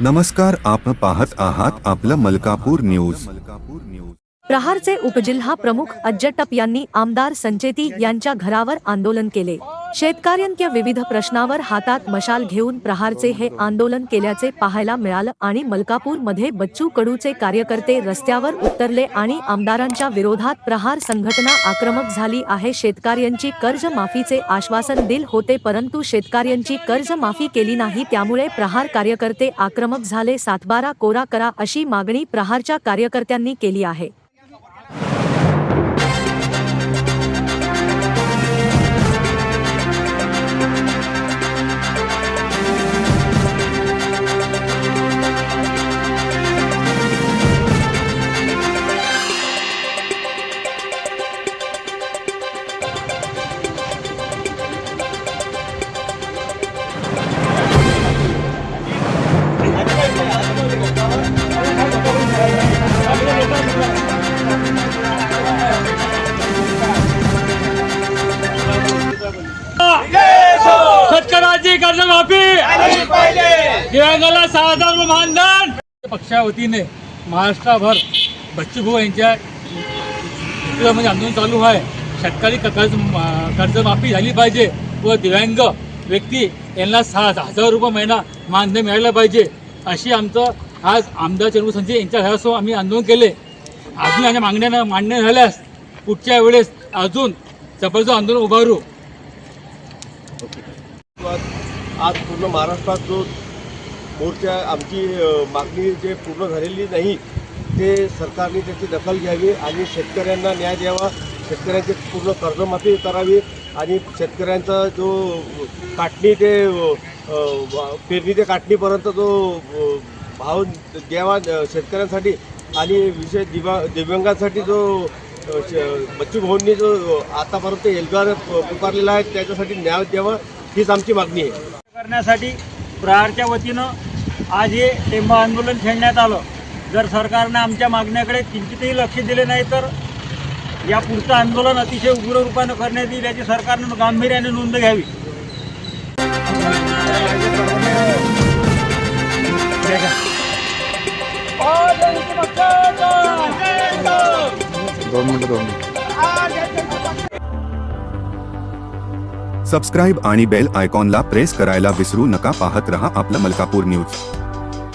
नमस्कार आपण पाहत आहात आपलं मलकापूर न्यूज. प्रहारचे उपजिल्हा प्रमुख अज्जटप यांनी आमदार संचेती यांच्या घरावर आंदोलन केले. शेतकऱ्यांच्या विविध प्रश्नावर हातात मशाल घेऊन प्रहारचे हे आंदोलन केल्याचे पाहायला मिळालं आणि मलकापूरमध्ये बच्चू कडूचे कार्यकर्ते रस्त्यावर उतरले आणि आमदारांच्या विरोधात प्रहार संघटना आक्रमक झाली आहे. शेतकऱ्यांची कर्ज माफीचे आश्वासन दिल होते परंतु शेतकऱ्यांची कर्ज माफी केली नाही. त्यामुळे प्रहार कार्यकर्ते आक्रमक झाले. सातबारा कोरा करा अशी मागणी प्रहारच्या कार्यकर्त्यांनी केली आहे. कर्जमाफी दिव्यांगाला सहा हजार रुपये मानधन पक्षा वतीने महाराष्ट्राभर बच्चूभाऊ यांच्या म्हणजे आंदोलन चालू आहे. शेतकरी कर्ज कर्जमाफी झाली पाहिजे व दिव्यांग व्यक्ती यांना सहा हजार रुपये महिना मानधन मिळालं पाहिजे अशी आमचं आज आमदार चंद्र संजय यांच्या घरासमोर आम्ही आंदोलन केले. अजून माझ्या मागण्या मान्य झाल्यास पुढच्या वेळेस अजून जबरदस्त आंदोलन उभारू. आज पूर्ण महाराष्ट्रात जो मोर्चा आमची मागणी जे पूर्ण झालेली नाही ते सरकारने त्याची दखल घ्यावी आणि शेतकऱ्यांना न्याय द्यावा. शेतकऱ्यांची पूर्ण कर्जमाफी करावी आणि शेतकऱ्यांचा जो काटणी ते वा- पेरणी ते काटणीपर्यंत जो भाव द्यावा शेतकऱ्यांसाठी आणि विशेष दिव्या दिव्यांगांसाठी जो बच्चू भाऊंनी जो आतापर्यंत एल्गार पुकारलेला आहे त्याच्यासाठी न्याय द्यावा हीच आमची मागणी आहे. करण्यासाठी प्रहारच्या वतीनं आज हे टेंबा आंदोलन छेडण्यात आलं. जर सरकारनं आमच्या मागण्याकडे किंचितही लक्ष दिले नाही तर या पुढचं आंदोलन अतिशय उग्र रूपानं करण्यात येईल याची सरकारनं गांभीर्याने नोंद घ्यावी. सबस्क्राईब आणि बेल आयकॉनला प्रेस करायला विसरू नका. पाहत रहा आपलं मलकापूर न्यूज